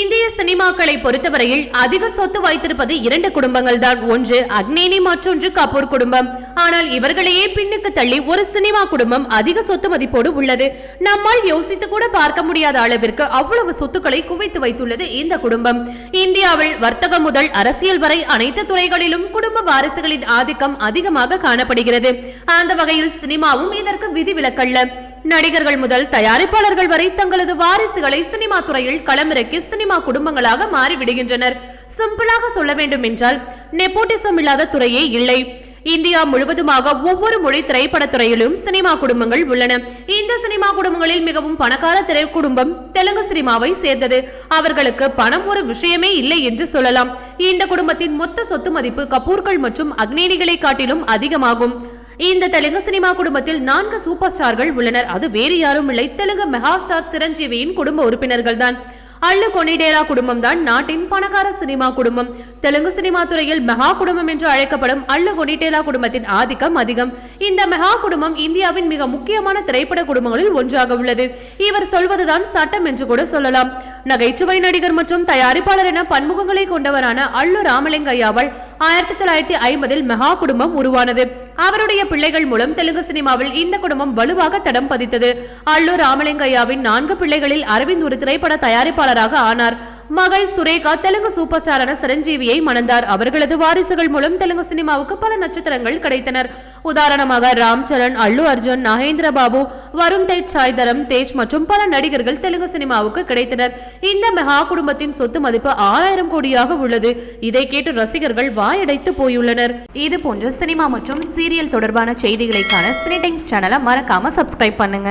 இந்திய சினிமாக்களை பொறுத்தவரையில் அதிக சொத்து வைத்திருப்பது இரண்டு குடும்பங்கள் தான் ஒன்று அக்னேனி மற்றொன்று கபூர் குடும்பம். ஆனால் இவர்களையே பின்னுக்கு தள்ளி ஒரு சினிமா குடும்பம் அதிக சொத்து மதிப்போடு உள்ளது. நம்மால் யோசித்து கூட பார்க்க முடியாத அளவிற்கு அவ்வளவு சொத்துக்களை குவித்து வைத்துள்ளது இந்த குடும்பம். இந்தியாவில் வர்த்தகம் முதல் அரசியல் வரை அனைத்து துறைகளிலும் குடும்ப வாரிசுகளின் ஆதிக்கம் அதிகமாக காணப்படுகிறது. அந்த வகையில் சினிமாவும் இதற்கு விதிவிலக்கல்ல. நடிகர்கள் முதல் தயாரிப்பாளர்கள் வரை தங்களது வாரிசுகளை சினிமா துறையில் களமிறக்கி சினிமா குடும்பங்களாக மாறிவிடுகின்றனர். சிம்பிளாக சொல்ல வேண்டும் என்றால் நெப்போட்டிசம் இல்லாத துறையே இல்லை. இந்தியா முழுவதுமாக ஒவ்வொரு மொழி திரைப்படத்துறையிலும் சினிமா குடும்பங்கள் உள்ளன. இந்த சினிமா குடும்பங்களில் மிகவும் பணக்கார திரை குடும்பம் தெலுங்கு சினிமாவை சேர்ந்தது. அவர்களுக்கு பணம் ஒரு விஷயமே இல்லை என்று சொல்லலாம். இந்த குடும்பத்தின் மொத்த சொத்து மதிப்பு கபூர்கள் மற்றும் அக்னேனிகளை காட்டிலும் அதிகமாகும். இந்த தெலுங்கு சினிமா குடும்பத்தில் நான்கு சூப்பர் ஸ்டார்கள் உள்ளனர். அது வேறு யாரும் இல்லை. தெலுங்கு மெகா ஸ்டார் சிரஞ்சீவியின் குடும்ப உறுப்பினர்கள் தான் அல்லு கொனிடேரா குடும்பம் தான் நாட்டின் பணக்கார சினிமா குடும்பம். தெலுங்கு சினிமா துறையில் மெகா குடும்பம் என்று அழைக்கப்படும் அல்லு கொனிடேரா குடும்பத்தின் ஆதிக்கம் அதிகம். இந்த மெகா குடும்பம் இந்தியாவின் மிக முக்கியமான திரைப்பட குடும்பங்களில் ஒன்றாக உள்ளது. இவர் சொல்வதுதான் சட்டம் என்று கூட சொல்லலாம். நகைச்சுவை நடிகர் மற்றும் தயாரிப்பாளர் என பன்முகங்களை கொண்டவரான அல்லு ராமலிங்கையாவால் ஆயிரத்தி தொள்ளாயிரத்தி ஐம்பதில் மெகா குடும்பம் உருவானது. அவருடைய பிள்ளைகள் மூலம் தெலுங்கு சினிமாவில் இந்த குடும்பம் வலுவாக தடம் பதித்தது. அல்லு ராமலிங்கையாவின் நான்கு பிள்ளைகளில் அரவிந்த் ஒரு திரைப்பட தயாரிப்பாளர் ஸ்டாராக ஆனார். மகள் சுரேகா தெலுங்கு சூப்பர் ஸ்டாரான சிரஞ்சீவியை மணந்தார். அவர்களது வாரிசுகள் மூலம் தெலுங்கு சினிமாவுக்கு பல நட்சத்திரங்கள் கிடைத்தனர். உதாரணமாக ராம் சரண் அல்லு அர்ஜுன் நகேந்திர பாபு வருண் தேஜ் சாய்தரம் தேஜ் மற்றும் பல நடிகர்கள் தெலுங்கு சினிமாவுக்கு கிடைத்தனர். இந்த மெகா குடும்பத்தின் சொத்து மதிப்பு ஆறாயிரம் கோடியாக உள்ளது. இதை கேட்டு ரசிகர்கள் வாயடைத்து போயுள்ளனர். இது போன்ற சினிமா மற்றும் சீரியல் தொடர்பான செய்திகளைக்கான சினி டைம்ஸ் சேனலை மறக்காம சப்ஸ்கிரைப் பண்ணுங்க.